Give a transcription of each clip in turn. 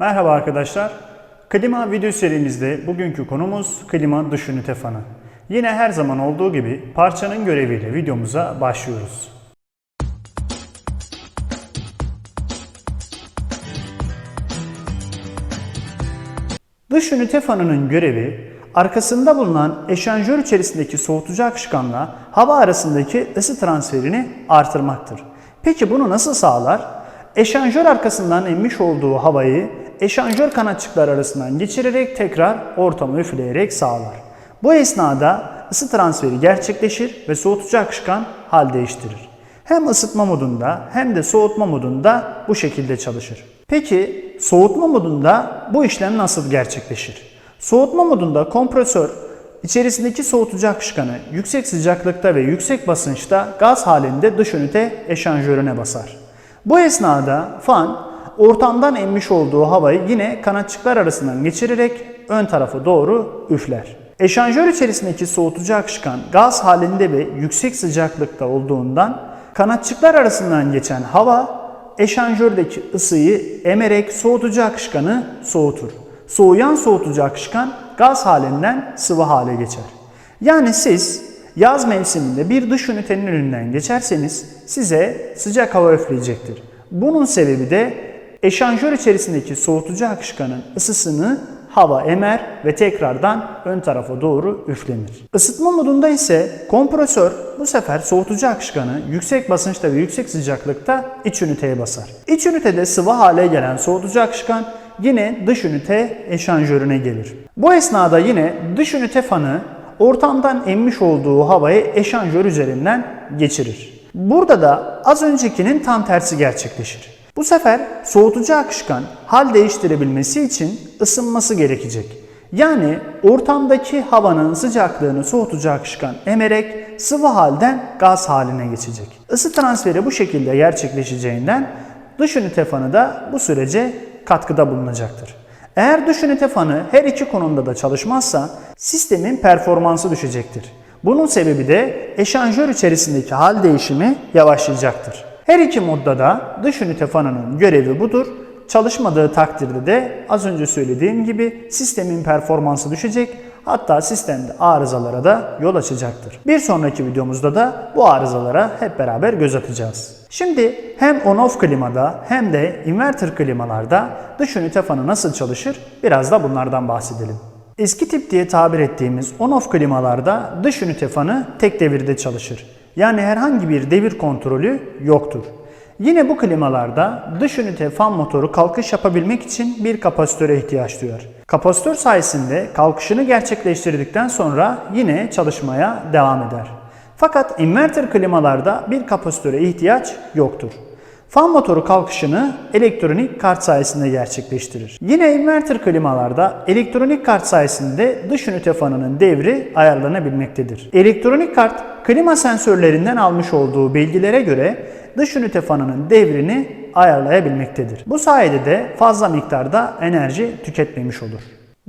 Merhaba arkadaşlar. Klima video serimizde bugünkü konumuz klima dış ünite fanı. Yine her zaman olduğu gibi parçanın göreviyle videomuza başlıyoruz. Dış ünite fanının görevi arkasında bulunan eşanjör içerisindeki soğutucu akışkanla hava arasındaki ısı transferini artırmaktır. Peki bunu nasıl sağlar? Eşanjör arkasından emmiş olduğu havayı eşanjör kanatçıklar arasından geçirerek tekrar ortama üfleyerek sağlar. Bu esnada ısı transferi gerçekleşir ve soğutucu akışkan hal değiştirir. Hem ısıtma modunda hem de soğutma modunda bu şekilde çalışır. Peki soğutma modunda bu işlem nasıl gerçekleşir? Soğutma modunda kompresör içerisindeki soğutucu akışkanı yüksek sıcaklıkta ve yüksek basınçta gaz halinde dış ünite eşanjörüne basar. Bu esnada fan ortamdan emmiş olduğu havayı yine kanatçıklar arasından geçirerek ön tarafa doğru üfler. Eşanjör içerisindeki soğutucu akışkan gaz halinde ve yüksek sıcaklıkta olduğundan kanatçıklar arasından geçen hava eşanjördeki ısıyı emerek soğutucu akışkanı soğutur. Soğuyan soğutucu akışkan gaz halinden sıvı hale geçer. Yani siz yaz mevsiminde bir dış ünitenin önünden geçerseniz size sıcak hava üfleyecektir. Bunun sebebi de eşanjör içerisindeki soğutucu akışkanın ısısını hava emer ve tekrardan ön tarafa doğru üflenir. Isıtma modunda ise kompresör bu sefer soğutucu akışkanı yüksek basınçta ve yüksek sıcaklıkta iç üniteye basar. İç ünitede sıvı hale gelen soğutucu akışkan yine dış ünite eşanjörüne gelir. Bu esnada yine dış ünite fanı ortamdan emmiş olduğu havayı eşanjör üzerinden geçirir. Burada da az öncekinin tam tersi gerçekleşir. Bu sefer soğutucu akışkan hal değiştirebilmesi için ısınması gerekecek. Yani ortamdaki havanın sıcaklığını soğutucu akışkan emerek sıvı halden gaz haline geçecek. Isı transferi bu şekilde gerçekleşeceğinden dış ünite fanı da bu sürece katkıda bulunacaktır. Eğer dış ünite fanı her iki konumda da çalışmazsa sistemin performansı düşecektir. Bunun sebebi de eşanjör içerisindeki hal değişimi yavaşlayacaktır. Her iki modda da dış ünite fanının görevi budur. Çalışmadığı takdirde de az önce söylediğim gibi sistemin performansı düşecek hatta sistemde arızalara da yol açacaktır. Bir sonraki videomuzda da bu arızalara hep beraber göz atacağız. Şimdi hem on-off klimada hem de inverter klimalarda dış ünite fanı nasıl çalışır biraz da bunlardan bahsedelim. Eski tip diye tabir ettiğimiz on-off klimalarda dış ünite fanı tek devirde çalışır. Yani herhangi bir devir kontrolü yoktur. Yine bu klimalarda dış ünite fan motoru kalkış yapabilmek için bir kapasitöre ihtiyaç duyar. Kapasitör sayesinde kalkışını gerçekleştirdikten sonra yine çalışmaya devam eder. Fakat inverter klimalarda bir kapasitöre ihtiyaç yoktur. Fan motoru kalkışını elektronik kart sayesinde gerçekleştirir. Yine inverter klimalarda elektronik kart sayesinde dış ünite fanının devri ayarlanabilmektedir. Elektronik kart klima sensörlerinden almış olduğu bilgilere göre dış ünite fanının devrini ayarlayabilmektedir. Bu sayede de fazla miktarda enerji tüketmemiş olur.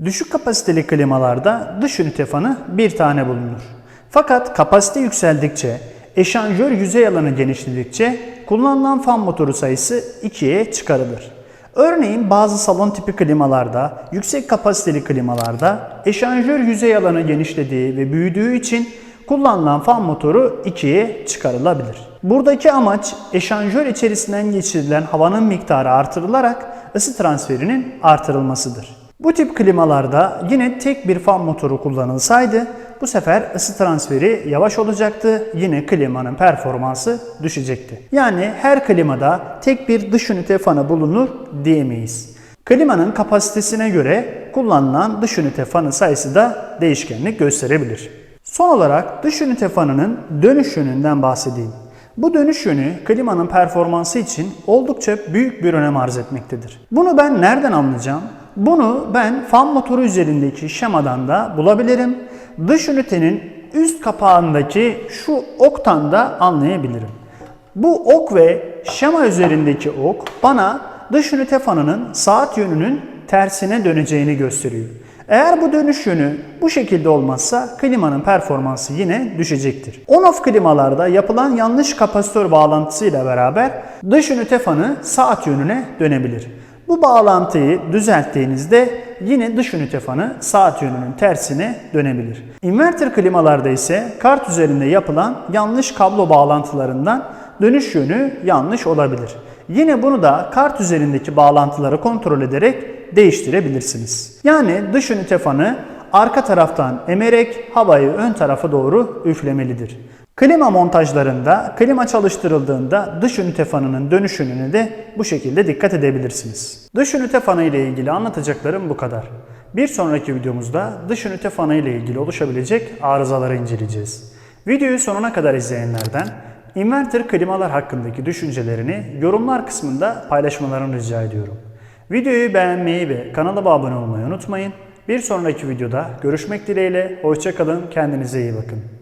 Düşük kapasiteli klimalarda dış ünite fanı bir tane bulunur. Fakat kapasite yükseldikçe, eşanjör yüzey alanı genişledikçe kullanılan fan motoru sayısı 2'ye çıkarılır. Örneğin bazı salon tipi klimalarda, yüksek kapasiteli klimalarda eşanjör yüzey alanı genişlediği ve büyüdüğü için kullanılan fan motoru 2'ye çıkarılabilir. Buradaki amaç eşanjör içerisinden geçirilen havanın miktarı artırılarak ısı transferinin artırılmasıdır. Bu tip klimalarda yine tek bir fan motoru kullanılsaydı bu sefer ısı transferi yavaş olacaktı. Yine klimanın performansı düşecekti. Yani her klimada tek bir dış ünite fanı bulunur diyemeyiz. Klimanın kapasitesine göre kullanılan dış ünite fanı sayısı da değişkenlik gösterebilir. Son olarak dış ünite fanının dönüş yönünden bahsedeyim. Bu dönüş yönü klimanın performansı için oldukça büyük bir önem arz etmektedir. Bunu ben nereden anlayacağım? Bunu ben fan motoru üzerindeki şemadan da bulabilirim. Dış ünitenin üst kapağındaki şu oktan da anlayabilirim. Bu ok ve şema üzerindeki ok bana dış ünite fanının saat yönünün tersine döneceğini gösteriyor. Eğer bu dönüş yönü bu şekilde olmazsa klimanın performansı yine düşecektir. On-off klimalarda yapılan yanlış kapasitör bağlantısıyla beraber dış ünite fanı saat yönüne dönebilir. Bu bağlantıyı düzelttiğinizde yine dış ünite fanı saat yönünün tersine dönebilir. Inverter klimalarda ise kart üzerinde yapılan yanlış kablo bağlantılarından dönüş yönü yanlış olabilir. Yine bunu da kart üzerindeki bağlantıları kontrol ederek değiştirebilirsiniz. Yani dış ünite fanı arka taraftan emerek havayı ön tarafa doğru üflemelidir. Klima montajlarında klima çalıştırıldığında dış ünite fanının dönüş yönüne de bu şekilde dikkat edebilirsiniz. Dış ünite fanı ile ilgili anlatacaklarım bu kadar. Bir sonraki videomuzda dış ünite fanı ile ilgili oluşabilecek arızaları inceleyeceğiz. Videoyu sonuna kadar izleyenlerden inverter klimalar hakkındaki düşüncelerini yorumlar kısmında paylaşmalarını rica ediyorum. Videoyu beğenmeyi ve kanala abone olmayı unutmayın. Bir sonraki videoda görüşmek dileğiyle, hoşçakalın, kendinize iyi bakın.